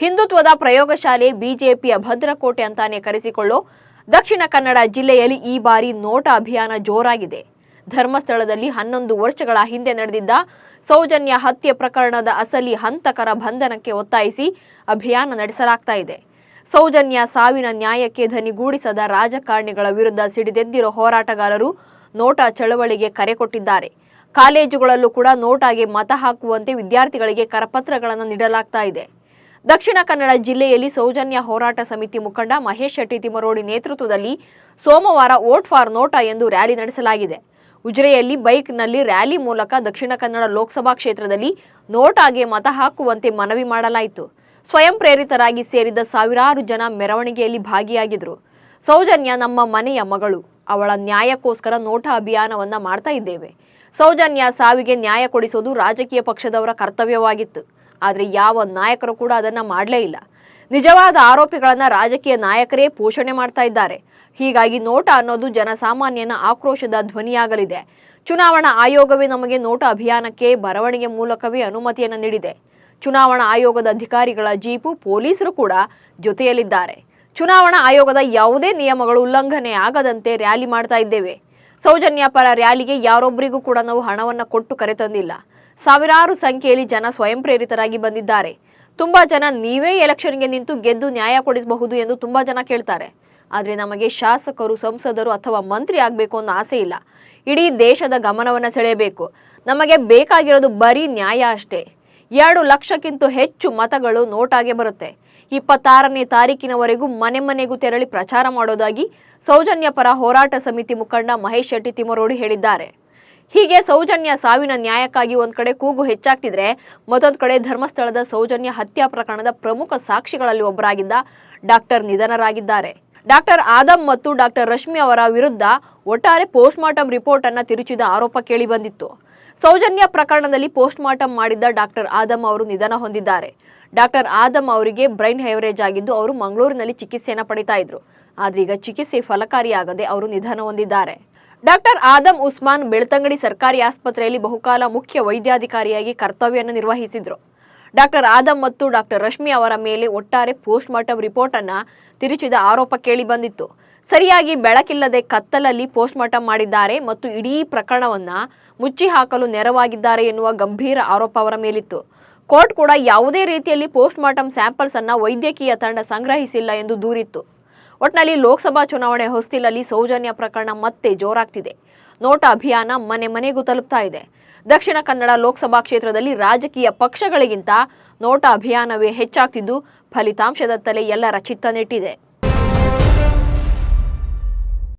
ಹಿಂದುತ್ವದ ಪ್ರಯೋಗಶಾಲೆ ಬಿಜೆಪಿಯ ಭದ್ರಕೋಟೆ ಅಂತಾನೆ ಕರೆಸಿಕೊಳ್ಳೋ ದಕ್ಷಿಣ ಕನ್ನಡ ಜಿಲ್ಲೆಯಲ್ಲಿ ಈ ಬಾರಿ ನೋಟ ಅಭಿಯಾನ ಜೋರಾಗಿದೆ. ಧರ್ಮಸ್ಥಳದಲ್ಲಿ ಹನ್ನೊಂದು ವರ್ಷಗಳ ಹಿಂದೆ ನಡೆದಿದ್ದ ಸೌಜನ್ಯ ಹತ್ಯೆ ಪ್ರಕರಣದ ಅಸಲಿ ಹಂತಕರ ಬಂಧನಕ್ಕೆ ಒತ್ತಾಯಿಸಿ ಅಭಿಯಾನ ನಡೆಸಲಾಗ್ತಾ ಇದೆ. ಸೌಜನ್ಯ ಸಾವಿನ ನ್ಯಾಯಕ್ಕೆ ಧನಿಗೂಡಿಸದ ರಾಜಕಾರಣಿಗಳ ವಿರುದ್ಧ ಸಿಡಿದೆದ್ದಿರೋ ಹೋರಾಟಗಾರರು ನೋಟಾ ಚಳವಳಿಗೆ ಕರೆ ಕೊಟ್ಟಿದ್ದಾರೆ. ಕಾಲೇಜುಗಳಲ್ಲೂ ಕೂಡ ನೋಟಾಗೆ ಮತ ಹಾಕುವಂತೆ ವಿದ್ಯಾರ್ಥಿಗಳಿಗೆ ಕರಪತ್ರಗಳನ್ನು ನೀಡಲಾಗ್ತಾ ಇದೆ. ದಕ್ಷಿಣ ಕನ್ನಡ ಜಿಲ್ಲೆಯಲ್ಲಿ ಸೌಜನ್ಯ ಹೋರಾಟ ಸಮಿತಿ ಮುಖಂಡ ಮಹೇಶ್ ಶೆಟ್ಟಿ ತಿಮರೋಡಿ ನೇತೃತ್ವದಲ್ಲಿ ಸೋಮವಾರ ವೋಟ್ ಫಾರ್ ನೋಟಾ ಎಂದು ರ್ಯಾಲಿ ನಡೆಸಲಾಗಿದೆ. ಉಜಿರೆಯಲ್ಲಿ ಬೈಕ್ನಲ್ಲಿ ರ್ಯಾಲಿ ಮೂಲಕ ದಕ್ಷಿಣ ಕನ್ನಡ ಲೋಕಸಭಾ ಕ್ಷೇತ್ರದಲ್ಲಿ ನೋಟಾಗೆ ಮತ ಹಾಕುವಂತೆ ಮನವಿ ಮಾಡಲಾಯಿತು. ಸ್ವಯಂ ಪ್ರೇರಿತರಾಗಿ ಸೇರಿದ ಸಾವಿರಾರು ಜನ ಮೆರವಣಿಗೆಯಲ್ಲಿ ಭಾಗಿಯಾಗಿದ್ರು ಸೌಜನ್ಯ ನಮ್ಮ ಮನೆಯ ಮಗಳು, ಅವಳ ನ್ಯಾಯಕ್ಕೋಸ್ಕರ ನೋಟಾ ಅಭಿಯಾನವನ್ನ ಮಾಡ್ತಾ ಇದ್ದೇವೆ. ಸೌಜನ್ಯ ಸಾವಿಗೆ ನ್ಯಾಯ ಕೊಡಿಸೋದು ರಾಜಕೀಯ ಪಕ್ಷದವರ ಕರ್ತವ್ಯವಾಗಿತ್ತು. ಆದರೆ ಯಾವ ನಾಯಕರು ಕೂಡ ಅದನ್ನು ಮಾಡಲೇ ಇಲ್ಲ. ನಿಜವಾದ ಆರೋಪಿಗಳನ್ನು ರಾಜಕೀಯ ನಾಯಕರೇ ಪೋಷಣೆ ಮಾಡ್ತಾ ಇದ್ದಾರೆ. ಹೀಗಾಗಿ ನೋಟ ಅನ್ನೋದು ಜನಸಾಮಾನ್ಯನ ಆಕ್ರೋಶದ ಧ್ವನಿಯಾಗಲಿದೆ. ಚುನಾವಣಾ ಆಯೋಗವೇ ನಮಗೆ ನೋಟ ಅಭಿಯಾನಕ್ಕೆ ಬರವಣಿಗೆ ಮೂಲಕವೇ ಅನುಮತಿಯನ್ನು ನೀಡಿದೆ. ಚುನಾವಣಾ ಆಯೋಗದ ಅಧಿಕಾರಿಗಳ ಜೀಪು ಪೊಲೀಸರು ಕೂಡ ಜೊತೆಯಲ್ಲಿದ್ದಾರೆ. ಚುನಾವಣಾ ಆಯೋಗದ ಯಾವುದೇ ನಿಯಮಗಳು ಉಲ್ಲಂಘನೆ ಆಗದಂತೆ ರ್ಯಾಲಿ ಮಾಡ್ತಾ ಇದ್ದೇವೆ. ಸೌಜನ್ಯ ಪರ ರ್ಯಾಲಿಗೆ ಯಾರೊಬ್ಬರಿಗೂ ಕೂಡ ನಾವು ಹಣವನ್ನು ಕೊಟ್ಟು ಕರೆತಂದಿಲ್ಲ ಸಾವಿರಾರು ಸಂಖ್ಯೆಯಲ್ಲಿ ಜನ ಸ್ವಯಂ ಪ್ರೇರಿತರಾಗಿ ಬಂದಿದ್ದಾರೆ. ತುಂಬಾ ಜನ ನೀವೇ ಎಲೆಕ್ಷನ್ಗೆ ನಿಂತು ಗೆದ್ದು ನ್ಯಾಯ ಕೊಡಿಸಬಹುದು ಎಂದು ತುಂಬಾ ಜನ ಕೇಳ್ತಾರೆ. ಆದರೆ ನಮಗೆ ಶಾಸಕರು, ಸಂಸದರು ಅಥವಾ ಮಂತ್ರಿ ಆಗಬೇಕು ಅನ್ನೋ ಆಸೆ ಇಲ್ಲ. ಇಡೀ ದೇಶದ ಗಮನವನ್ನು ಸೆಳೆಯಬೇಕು. ನಮಗೆ ಬೇಕಾಗಿರೋದು ಬರೀ ನ್ಯಾಯ ಅಷ್ಟೇ. ಎರಡು ಲಕ್ಷಕ್ಕಿಂತ ಹೆಚ್ಚು ಮತಗಳು ನೋಟಾಗೆ ಬರುತ್ತೆ. ಇಪ್ಪತ್ತಾರನೇ ತಾರೀಕಿನವರೆಗೂ ಮನೆ ಮನೆಗೂ ತೆರಳಿ ಪ್ರಚಾರ ಮಾಡೋದಾಗಿ ಸೌಜನ್ಯ ಪರ ಹೋರಾಟ ಸಮಿತಿ ಮುಖಂಡ ಮಹೇಶ್ ಶೆಟ್ಟಿ ತಿಮರೋಡಿ ಹೇಳಿದ್ದಾರೆ. ಹೀಗೆ ಸೌಜನ್ಯ ಸಾವಿನ ನ್ಯಾಯಕ್ಕಾಗಿ ಒಂದ್ ಕಡೆ ಕೂಗು ಹೆಚ್ಚಾಗ್ತಿದ್ರೆ ಮತ್ತೊಂದ್ ಕಡೆ ಧರ್ಮಸ್ಥಳದ ಸೌಜನ್ಯ ಹತ್ಯಾ ಪ್ರಕರಣದ ಪ್ರಮುಖ ಸಾಕ್ಷಿಗಳಲ್ಲಿ ಒಬ್ಬರಾಗಿದ್ದ ಡಾಕ್ಟರ್ ನಿಧನರಾಗಿದ್ದಾರೆ. ಡಾಕ್ಟರ್ ಆದಮ್ ಮತ್ತು ಡಾಕ್ಟರ್ ರಶ್ಮಿ ಅವರ ವಿರುದ್ಧ ಒಟ್ಟಾರೆ ಪೋಸ್ಟ್ ಮಾರ್ಟಂ ರಿಪೋರ್ಟ್ ಅನ್ನ ತಿರುಚಿದ ಆರೋಪ ಕೇಳಿ ಬಂದಿತ್ತು ಸೌಜನ್ಯ ಪ್ರಕರಣದಲ್ಲಿ ಪೋಸ್ಟ್ ಮಾರ್ಟಂ ಮಾಡಿದ್ದ ಡಾಕ್ಟರ್ ಆದಮ್ ಅವರು ನಿಧನ ಹೊಂದಿದ್ದಾರೆ. ಡಾಕ್ಟರ್ ಆದಮ್ ಅವರಿಗೆ ಬ್ರೈನ್ ಹೆವರೇಜ್ ಆಗಿದ್ದು ಅವರು ಮಂಗಳೂರಿನಲ್ಲಿ ಚಿಕಿತ್ಸೆಯನ್ನು ಪಡಿತಾ ಇದ್ರು. ಆದ್ರೆ ಈಗ ಚಿಕಿತ್ಸೆ ಫಲಕಾರಿಯಾಗದೆ ಅವರು ನಿಧನ ಹೊಂದಿದ್ದಾರೆ. ಡಾಕ್ಟರ್ ಆದಮ್ ಉಸ್ಮಾನ್ ಬೆಳ್ತಂಗಡಿ ಸರ್ಕಾರಿ ಆಸ್ಪತ್ರೆಯಲ್ಲಿ ಬಹುಕಾಲ ಮುಖ್ಯ ವೈದ್ಯಾಧಿಕಾರಿಯಾಗಿ ಕರ್ತವ್ಯವನ್ನು ನಿರ್ವಹಿಸಿದ್ರು. ಡಾಕ್ಟರ್ ಆದಂ ಮತ್ತು ಡಾಕ್ಟರ್ ರಶ್ಮಿ ಅವರ ಮೇಲೆ ಒಟ್ಟಾರೆ ಪೋಸ್ಟ್ ಮಾರ್ಟಂ ರಿಪೋರ್ಟ್ ಅನ್ನ ತಿರುಚಿದ ಆರೋಪ ಕೇಳಿ ಬಂದಿತ್ತು. ಸರಿಯಾಗಿ ಬೆಳಕಿಲ್ಲದೆ ಕತ್ತಲಲ್ಲಿ ಪೋಸ್ಟ್ ಮಾರ್ಟಂ ಮಾಡಿದ್ದಾರೆ ಮತ್ತು ಇಡೀ ಪ್ರಕರಣವನ್ನ ಮುಚ್ಚಿ ಹಾಕಲು ನೆರವಾಗಿದ್ದಾರೆ ಎನ್ನುವ ಗಂಭೀರ ಆರೋಪ ಅವರ ಮೇಲಿತ್ತು. ಕೋರ್ಟ್ ಕೂಡ ಯಾವುದೇ ರೀತಿಯಲ್ಲಿ ಪೋಸ್ಟ್ ಮಾರ್ಟಂ ಸ್ಯಾಂಪಲ್ಸ್ ಅನ್ನ ವೈದ್ಯಕೀಯ ತಂಡ ಸಂಗ್ರಹಿಸಿಲ್ಲ ಎಂದು ದೂರಿತ್ತು. ಒಟ್ನಲ್ಲಿ ಲೋಕಸಭಾ ಚುನಾವಣೆ ಹೊಸ್ತಿಲಲ್ಲಿ ಸೌಜನ್ಯ ಪ್ರಕರಣ ಮತ್ತೆ ಜೋರಾಗ್ತಿದೆ. ನೋಟಾ ಅಭಿಯಾನ ಮನೆ ಮನೆಗೂ ತಲುಪ್ತಾ ಇದೆ. ದಕ್ಷಿಣ ಕನ್ನಡ ಲೋಕಸಭಾ ಕ್ಷೇತ್ರದಲ್ಲಿ ರಾಜಕೀಯ ಪಕ್ಷಗಳಿಗಿಂತ ನೋಟ ಅಭಿಯಾನವೇ ಹೆಚ್ಚಾಗ್ತಿದ್ದು, ಫಲಿತಾಂಶದತ್ತಲೇ ಎಲ್ಲರ ಚಿತ್ತ ನೆಟ್ಟಿದೆ.